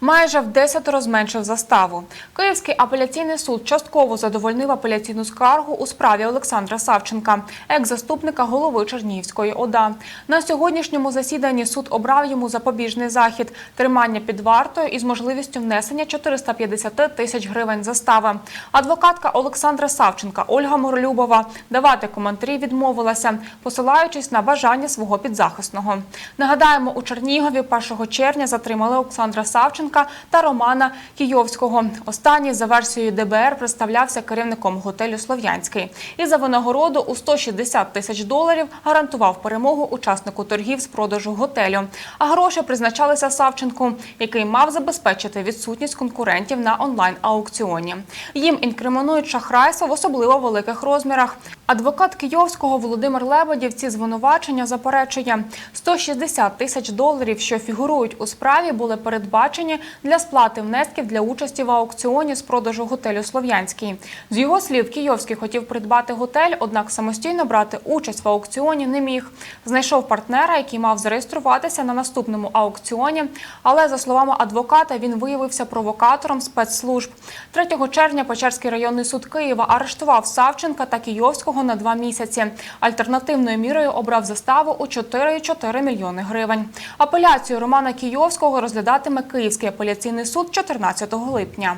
Майже в 10 зменшив заставу. Київський апеляційний суд частково задовольнив апеляційну скаргу у справі Олександра Савченка, екс-заступника голови Чернігівської ОДА. На сьогоднішньому засіданні суд обрав йому запобіжний захід тримання під вартою із можливістю внесення 450 тисяч гривень застави. Адвокатка Олександра Савченка Ольга Моролюбова давати коментарі відмовилася, посилаючись на бажання свого підзахисного. Нагадаємо, у Чернігові 1 червня затримали Олександра Савченка та Романа Кійовського. Останній за версією ДБР представлявся керівником готелю Слов'янський і за винагороду у 160 тисяч доларів гарантував перемогу учаснику торгів з продажу готелю. А гроші призначалися Савченку, який мав забезпечити відсутність конкурентів на онлайн-аукціоні. Їм інкримінують шахрайство в особливо великих розмірах. Адвокат Кийовського Володимир Лебедів ці звинувачення заперечує. 160 тисяч доларів, що фігурують у справі, були передбачені для сплати внесків для участі в аукціоні з продажу готелю Слов'янський. З його слів, Кийовський хотів придбати готель, однак самостійно брати участь в аукціоні не міг. Знайшов партнера, який мав зареєструватися на наступному аукціоні, але за словами адвоката, він виявився провокатором спецслужб. 3 червня Печерський районний суд Києва арештував Савченка та Кийовського на два місяці. Альтернативною мірою обрав заставу у 4,4 мільйони гривень. Апеляцію Романа Кійовського розглядатиме Київський апеляційний суд 14 липня.